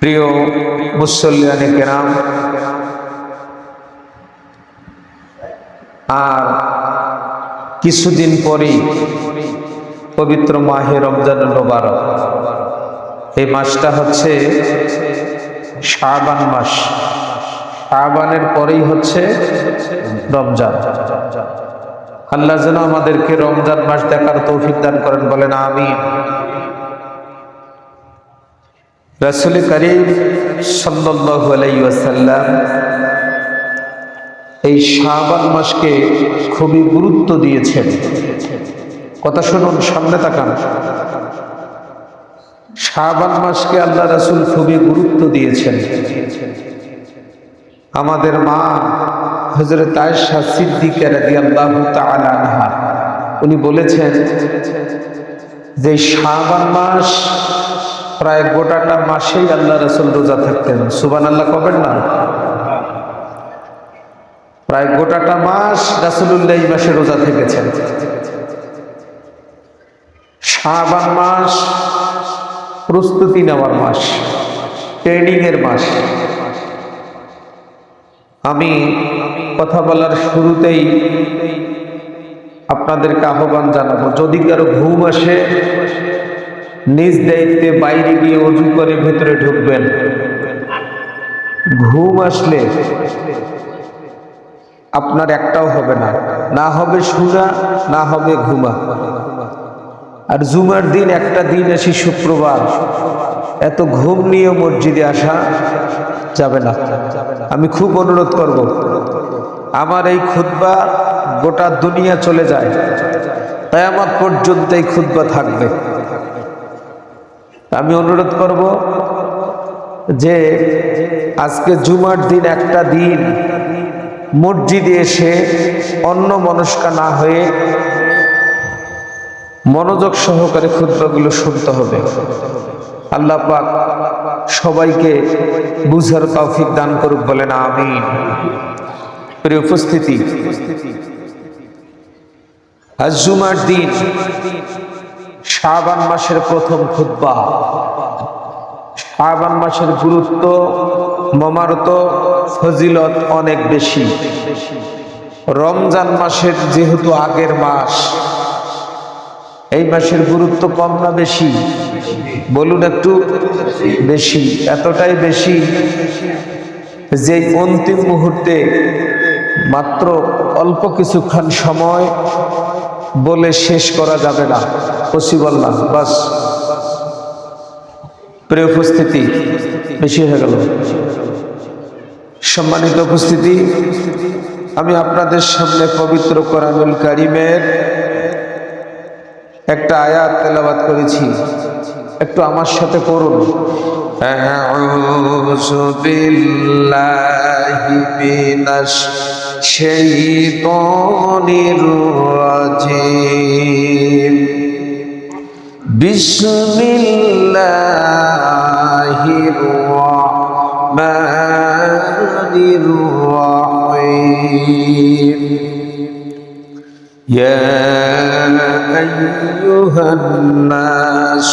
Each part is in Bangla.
প্রিয় মুসল্লিয়ানে কেরাম, আর কিছুদিন পরেই পবিত্র মাহে রমজান মোবারক। এই মাসটা হচ্ছে শাবান মাস। শাবানের পরেই হচ্ছে রমজান। আল্লাহ যেন আমাদেরকে রমজান মাস দেখার তৌফিক দান করেন, বলেন আমি রাসুল করিম ওয়াসাল্লাম এই শাবান মাসকে খুবই গুরুত্ব দিয়েছেন। কথা শুনুন, সামনে তাকান। শাবান মাসকে আল্লাহ রাসুল খুবই গুরুত্ব দিয়েছেন। আমাদের মা হজরত আয়সা সিদ্দিকা উনি বলেছেন যে শাবান মাস প্রায় গোটাটা মাসেই আল্লাহ রসুল রোজা থাকতেন। সুবান আল্লাহ কবেন না? প্রায় গোটাটা মাস রাসুলুল্লাহ মাসে রোজা থেকেছেন। শাবান মাস, প্রস্তুতি নেওয়ার মাস ট্রেনিং এর মাস। আমি কথা বলার শুরুতেই আপনাদেরকে আহ্বান জানাব, যদি কারও ঘুম আসে নিজ দায়িত্বে বাইরে গিয়ে অজু করে ভেতরে ঢুকবেন। ঘুম আসলে আপনার একটাও হবে না। না হবে সুরা, না হবে ঘুমা। আর জুমার দিন একটা দিন আসি শুক্রবার। এত ঘুম নিয়ে মসজিদে আসা যাবে না। আমি খুব অনুরোধ করব, আমার এই খুদ্া গোটা দুনিয়া চলে যায়। তাই আমার পর্যন্ত এই খুদ্া থাকবে। আমি অনুরোধ করব যে আজকে জুমার দিন একটা দিন মসজিদে এসে অন্য মনস্কা না হয়ে মনোযোগ সহকারে ক্ষুদ্রগুলো শুনতে হবে। আল্লাহ পাক সবাইকে বুঝার তৌফিক দান করুক বলেন, আমিন। প্রিয় উপস্থিতি, আজ জুমার দিন শাবান মাসের প্রথম খুদ্া শাবান মাসের গুরুত্ব, মমারত, ফজিলত অনেক বেশি। রমজান মাসের যেহেতু আগের মাস, এই মাসের গুরুত্ব কম না বেশি? বলুন একটু, বেশি, এতটাই বেশি যে অন্তিম মুহূর্তে মাত্র অল্প কিছুক্ষণ সময় বলে শেষ করা যাবে না। পসিবল না। বাস। প্রিয় উপস্থিতি, বেশি হয়ে গেল। সম্মানিত উপস্থিতি, আমি আপনাদের সামনে পবিত্র কোরআনুল কারিমের একটা আয়াত তেলাবাদ করেছি। একটু আমার সাথে করুন বিল্লাহি الشيطان الرجيم بسم الله الرحمن الرحيم يا أيها الناس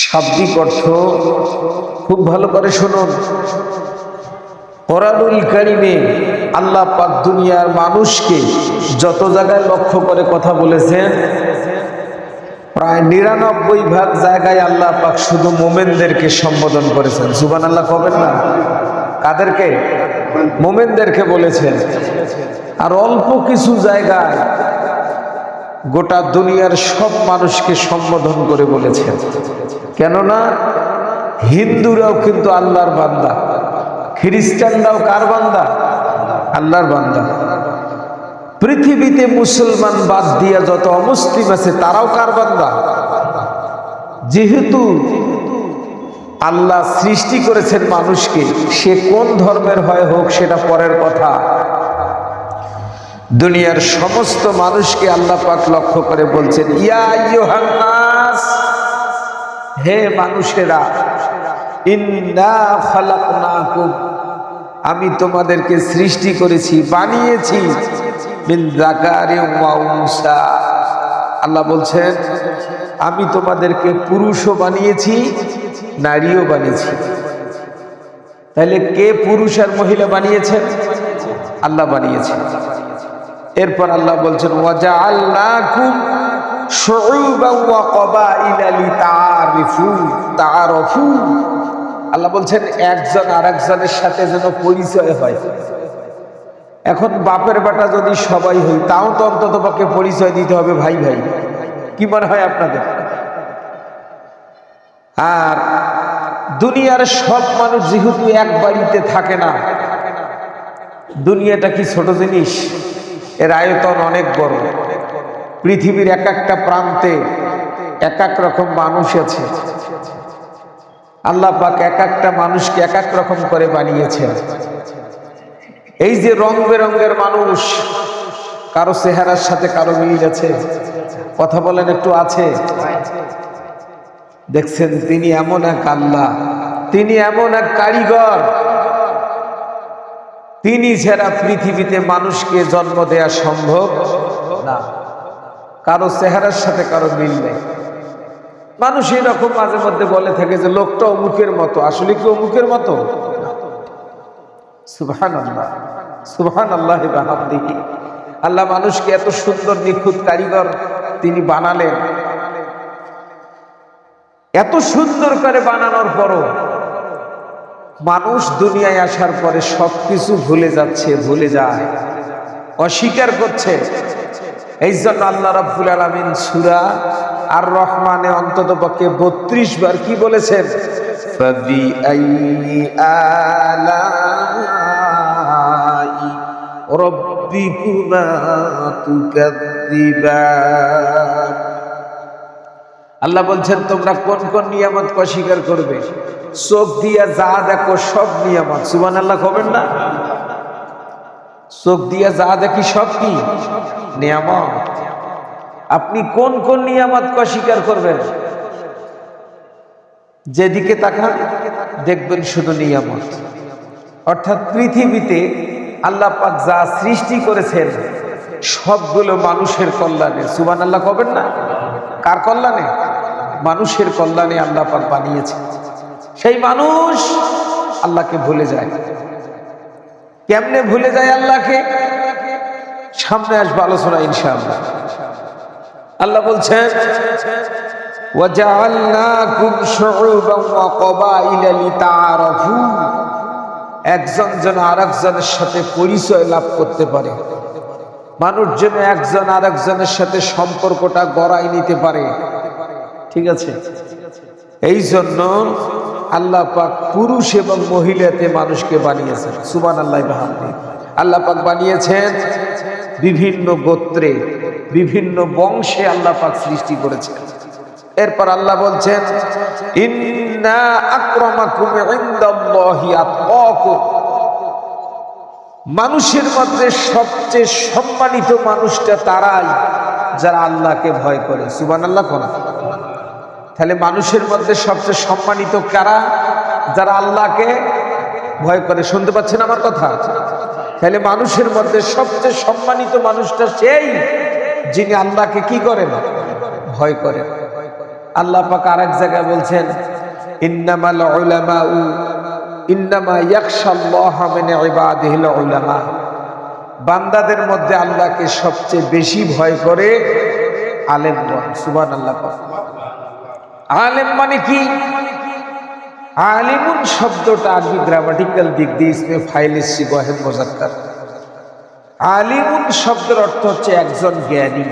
শাব্দিক অর্থ খুব ভালো করে শুনুন। কোরআনুল কারিমে আল্লাহ পাক দুনিয়ার মানুষকে যত জায়গায় লক্ষ্য করে কথা বলেছেন, প্রায় নিরানব্বই ভাগ জায়গায় আল্লাহ পাক শুধু মোমেনদেরকে সম্বোধন করেছেন। সুবান আল্লাহ কবেন না? কাদেরকে? মোমেনদেরকে বলেছেন। আর অল্প কিছু জায়গায় গোটা দুনিয়ার সব মানুষকে সম্বোধন করে বলেছেন। কেননা, হিন্দুরাও কিন্তু আল্লাহর বান্দা, খ্রিস্টানরাও কার বান্দা? আল্লাহর বান্দা। পৃথিবীতে মুসলমান বাদ দিয়া যত অমুসলিম আছে, তারাও কার বান্দা? যেহেতু আল্লাহ সৃষ্টি করেছেন মানুষকে, সে কোন ধর্মের হয় হোক সেটা পরের কথা। দুনিয়ার সমস্ত মানুষকে আল্লাহ পাক লক্ষ্য করে বলছেন, ইয়া হে মানুষেরা আমি তোমাদেরকে সৃষ্টি করেছি, বানিয়েছি আল্লাহ বলছেন, আমি তোমাদেরকে পুরুষও বানিয়েছি, নারীও বানিয়েছি। তাহলে কে পুরুষ আর মহিলা বানিয়েছেন? আল্লাহ বানিয়েছেন। এরপর আল্লাহ বলছেন ওয়াজা আল্লাহ আল্লাহ বলছেন, একজন আর একজনের সাথে যেন পরিচয় হয়। এখন বাপের বেটা যদি সবাই হই তাও তো অন্তত পক্ষে পরিচয় দিতে হবে ভাই ভাই। কি মনে হয় আপনাদের? আর দুনিয়ার সব মানুষ যেহেতু এক বাড়িতে থাকে না, দুনিয়াটা কি ছোট জিনিস? এর আয়তন অনেক বড়। পৃথিবীর এক একটা প্রান্তে এক এক রকম মানুষ আছে। আল্লাহ পাক এক একটা মানুষকে এক এক রকম করে বানিয়েছেন। এই যে রং বেরঙ্গের মানুষ, কারও চেহারার সাথে কারও মিল আছে। কথা বলেন একটু আছে? দেখছেন, তিনি এমন এক আল্লাহ, তিনি এমন এক কারিগর। তিনি ছাড়া পৃথিবীতে মানুষকে জন্ম দেয়া সম্ভব না, কারও চেহারার সাথে কারও মিল নেই। মানুষ এরকম মাঝে মধ্যে বলে থাকে যে, লোকটা অমুকের মতো। আসলে কি অমুকের মতো? সুবহান আল্লাহ সুবহান আল্লাহ বাহাদিহি আল্লাহ মানুষকে এত সুন্দর, নিখুঁত কারিগর তিনি বানালেন। এত সুন্দর করে বানানোর পরও মানুষ দুনিয়ায় আসার পরে সবকিছু ভুলে যাচ্ছে, ভুলে যায়। অস্বীকার করছে। এই জন্য আল্লাহ রাব্বুল আলমিন সুরা আর রহমানে অন্তত পক্ষে বত্রিশ বার কি বলেছেন? আল্লাহ বলছেন, তোমরা কোন কোন নিয়ামত অস্বীকার করবে? চোখ দিয়া যা দেখো, সব নিয়ামত সুবান আল্লাহ খবেন না? চোখ দিয়া যা দেখি, সব কি? নিয়ামত। আপনি কোন কোন নিয়ামত স্বীকার করবেন? যেদিকে তাকান, দেখবেন শুধু নিয়ামত। অর্থাৎ পৃথিবীতে আল্লাহ পাক যা সৃষ্টি করেছেন, সবগুলো মানুষের কল্যাণে। সুবান আল্লাহ কবেন না? কার কল্যাণে? মানুষের কল্যাণে আল্লাহ পাক বানিয়েছে সেই মানুষ আল্লাহকে ভুলে যায়। কেমনে ভুলে যায় আল্লাহকে? সামনে আসবে আলোচনা ইনশাআল্লাহ। আল্লাহ বলছেন একজন যেন আর সাথে পরিচয় লাভ করতে পারে। মানুষ যেন একজন আর একজনের সাথে সম্পর্কটা গড়াই নিতে পারে। ঠিক আছে? এই জন্য আল্লাহ পাক পুরুষ এবং মহিলাতে মানুষকে বানিয়েছেন। সুবান আল্লাহ বাহাদি আল্লাহ পাক বানিয়েছেন বিভিন্ন গোত্রে, বিভিন্ন বংশে আল্লাহ পাক সৃষ্টি করেছেন। এরপর আল্লাহ বলছেন মানুষের মধ্যে সবচেয়ে সম্মানিত মানুষটা তারাই, যারা আল্লাহকে ভয় করে। সুবান আল্লাহ কোন। তাহলে মানুষের মধ্যে সবচেয়ে সম্মানিত কারা? যারা আল্লাহকে ভয় করে। শুনতে পাচ্ছেন আমার কথা? তাহলে মানুষের মধ্যে সবচেয়ে সম্মানিত মানুষটা সেই যিনি আল্লাহকে কি করে করেন? ভয় করেন। আল্লাহ পাক আর এক জায়গায় বলছেন ইন্নামা ইয়াকশাল্লাহ বান্দাদের মধ্যে আল্লাহকে সবচেয়ে বেশি ভয় করে আলেমগণ। সুবহানাল্লাহ আলেম মানে কি? আলিমুন শব্দটা আরবি গ্রামাটিক্যাল দিক দিয়ে ইসমে ফাইল মোজাক্কার। আলিমুন শব্দের অর্থ হচ্ছে একজন জ্ঞানী।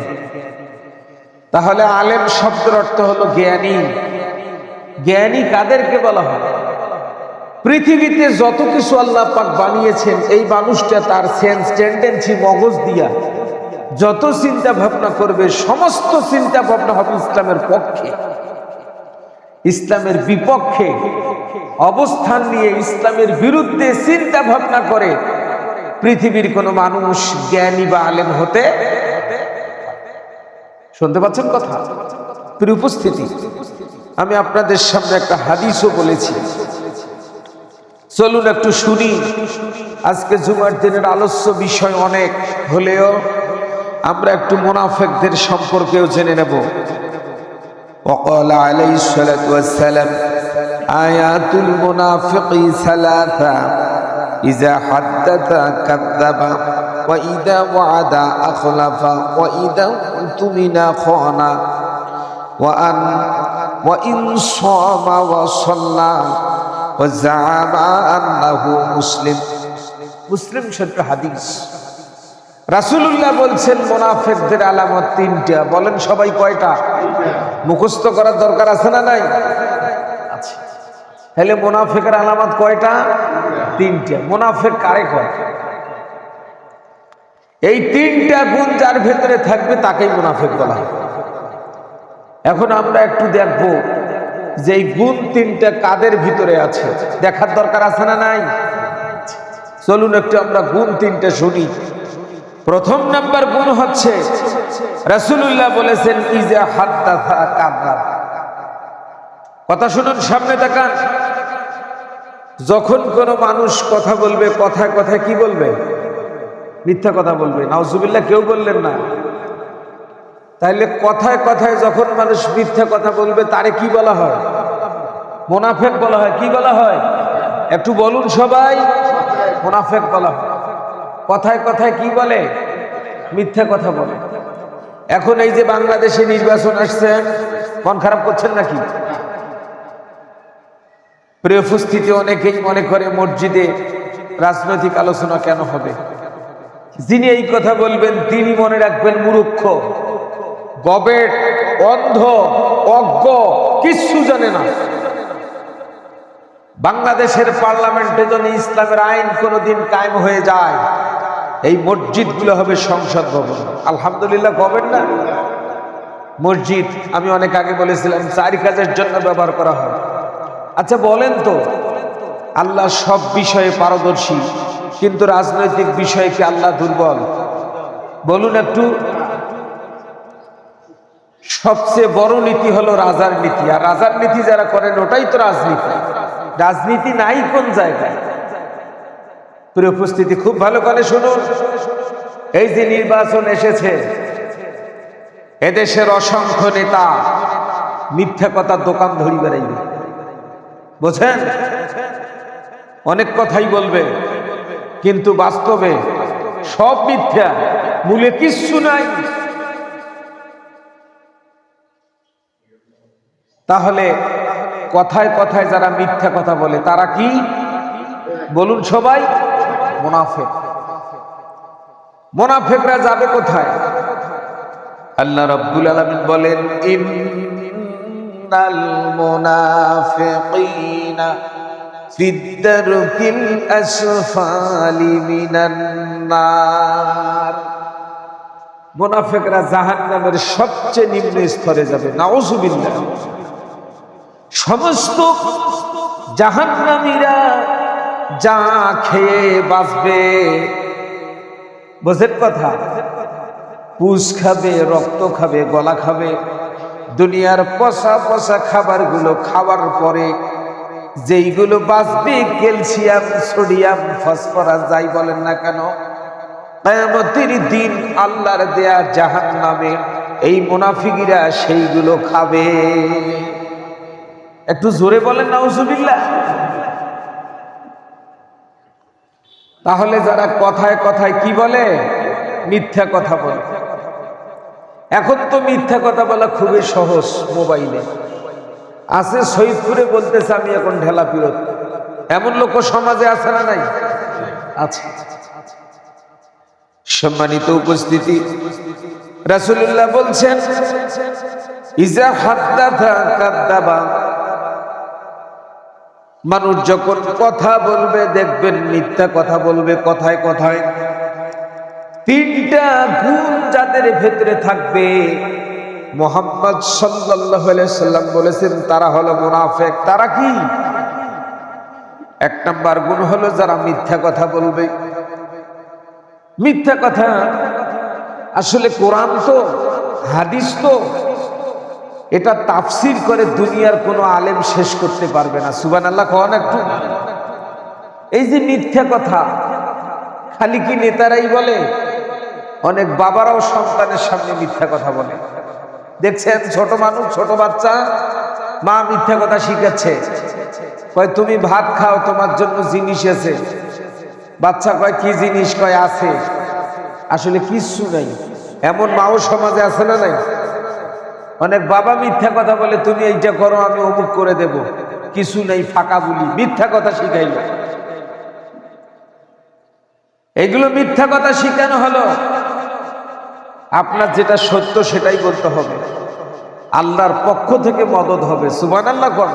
তাহলে আলেম শব্দের অর্থ হলো জ্ঞানী। জ্ঞানী কাদেরকে বলা হয়? পৃথিবীতে যত কিছু আল্লাহ পাক বানিয়েছেন, এই মানুষটা তার সেন্স টেন্ডেন্সি মগজ দিয়া যত চিন্তা ভাবনা করবে, সমস্ত চিন্তা ভাবনা হবে ইসলামের পক্ষে। ইসলামের বিপক্ষে অবস্থান নিয়ে ইসলামের বিরুদ্ধে চিন্তা ভাবনা করে পৃথিবীর কোনো মানুষ জ্ঞানী বা আলেম হতে শুনতে পাচ্ছেন কথা? উপস্থিতি, আমি আপনাদের সামনে একটা হাদিসও বলেছি। চলুন একটু শুনি। আজকে জুমার দিনের আলস্য বিষয় অনেক, হলেও আমরা একটু মোনাফেকদের সম্পর্কেও জেনে নেব। وقال عليه الصلاة والسلام آيات المنافق ثلاثة إذا حدث كذب وإذا وعد أخلف وإذا اؤتمن خان وأن وإن صام وصلى وزعم أنه مسلم مسلم شرح حديث রাসূলুল্লাহ বলছেন, মোনাফেকদের আলামত তিনটা। বলেন সবাই কয়টা? মুখস্থ করার দরকার আছে না নাই? তাহলে মোনাফেকের আলামত কয়টা? তিনটা। মোনাফেক কারে কয়? এই তিনটা গুণ যার ভেতরে থাকবে তাকেই মুনাফেক বলা হয়। এখন আমরা একটু দেখব যে এই গুণ তিনটা কাদের ভিতরে আছে। দেখার দরকার আছে না নাই? চলুন একটু আমরা গুণ তিনটা শুনি। প্রথম নাম্বার গুণ হচ্ছে, রাসূলুল্লাহ বলেছেন, ইজা কাযাব কথা শুনুন, সামনে তাকান। যখন কোনো মানুষ কথা বলবে, কথায় কথায় কি বলবে? মিথ্যা কথা বলবে। নাউজুবিল্লাহ, কেউ বললেন না। তাইলে কথায় কথায় যখন মানুষ মিথ্যা কথা বলবে, তারে কি বলা হয়? মোনাফেক বলা হয়। কি বলা হয়? একটু বলুন সবাই। মোনাফেক বলা হয়। কথায় কথায় কি বলে? মিথ্যা কথা বলে। এখন এই যে বাংলাদেশে নির্বাচন আসছে, মন খারাপ করছেন নাকি? প্রিয় উপস্থিতি, অনেকেই মনে করে মসজিদে রাজনৈতিক আলোচনা কেন হবে? যিনি এই কথা বলবেন, তিনি মনে রাখবেন মুরুক্ষ গবেট, অন্ধ, অজ্ঞ, কিচ্ছু জানে না। বাংলাদেশের পার্লামেন্টে যদি ইসলামের আইন কোনোদিন কায়েম হয়ে যায় এই মসজিদগুলো হবে সংসদ ভবন। আলহামদুলিল্লাহ গবেন না? মসজিদ, আমি অনেক আগে বলেছিলাম, চারি কাজের জন্য ব্যবহার করা হয়। আচ্ছা বলেন তো, আল্লাহ সব বিষয়ে পারদর্শী, কিন্তু রাজনৈতিক বিষয়ে কি আল্লাহ দুর্বল? বলুন একটু। সবচেয়ে বড় নীতি হলো রাজার নীতি, আর রাজার নীতি যারা করেন, ওটাই তো রাজনীতি। রাজনীতি নাই কোন জায়গায়। প্রিয় উপস্থিতি, খুব ভালো করে শুনুন। এই যে নির্বাচন এসেছে, এদেশের অসংখ্য নেতা মিথ্যা কথা দোকান ধরি বেড়াইবে। বোঝেন? অনেক কথাই বলবে, কিন্তু বাস্তবে সব মিথ্যা, মূলে কিচ্ছু নাই। তাহলে কথায় কথায় যারা মিথ্যা কথা বলে, তারা কি? বলুন সবাই। মোনাফেক। মোনাফেকরা যাবে কোথায়? আল্লাহ রাব্বুল আলামিন বলেন ইন্নাল মুনাফিকিনা ফিদ্দারকিল আসফালি মিনান নার। মোনাফেকরা জাহান্নামের সবচেয়ে নিম্ন স্তরে যাবে। নাউজুবিল্লাহ। সমস্ত জাহান্নামীরা যা খেয়ে বাঁচবে। বোঝের কথা? পুষ খাবে, রক্ত খাবে, গলা খাবে। দুনিয়ার পচা পচা খাবারগুলো খাওয়ার পরে যেইগুলো বাঁচবে, ক্যালসিয়াম, সোডিয়াম, ফসফরাস, যাই বলেন না কেন, কেয়ামতের দিন আল্লাহর দেয়া জাহান নামে এই মুনাফিকিরা সেইগুলো খাবে। একটু জোরে বলেন না নাউজুবিল্লাহ। তাহলে যারা কথায় কথায় কি বলে? মিথ্যা কথা বলে। এখন তো মিথ্যা কথা বলা খুবই সহজ মোবাইলে। আছে শহীদপুরে বলতেছে আমি এখন ঢেলা ফিরত এমন লোক সমাজে আছে না নাই? সম্মানিত উপস্থিতি, রাসূলুল্লাহ বলছেন, ইজা হাদ্দাথা কাদ্দাবা মানুষ যখন কথা বলবে, দেখবেন মিথ্যা কথা বলবে, কথায় কথায়। তিনটা গুণ যাদের ভেতরে থাকবে, মোহাম্মদ সাল্লাম বলেছেন, তারা হলো মুনাফেক। তারা কি? এক নম্বর গুণ হলো যারা মিথ্যা কথা বলবে। মিথ্যা কথা। আসলে কোরআন তো, হাদিস তো এটা তাফসির করে দুনিয়ার কোনো আলেম শেষ করতে পারবে না। সুবান আল্লাহ কন একটু। এই যে মিথ্যা কথা, খালি কি নেতারাই বলে? অনেক বাবারাও সন্তানের সামনে মিথ্যা কথা বলে। দেখছেন, ছোট মানুষ, ছোট বাচ্চা, মা মিথ্যা কথা শিখাচ্ছে। কয়, তুমি ভাত খাও, তোমার জন্য জিনিস আছে। বাচ্চা কয়, কি জিনিস? কয়, আছে। আসলে কিচ্ছু নাই। এমন মাও সমাজে আছে না নাই? অনেক বাবা মিথ্যা কথা বলে, তুমি এইটা করো, আমি অমুক করে দেব। কিছু নেই, ফাঁকা বলি। মিথ্যা কথা শিখাইল। এগুলো মিথ্যা কথা শিখানো হলো। আপনার যেটা সত্য সেটাই বলতে হবে। আল্লাহর পক্ষ থেকে মদত হবে। সুবান আল্লাহ কর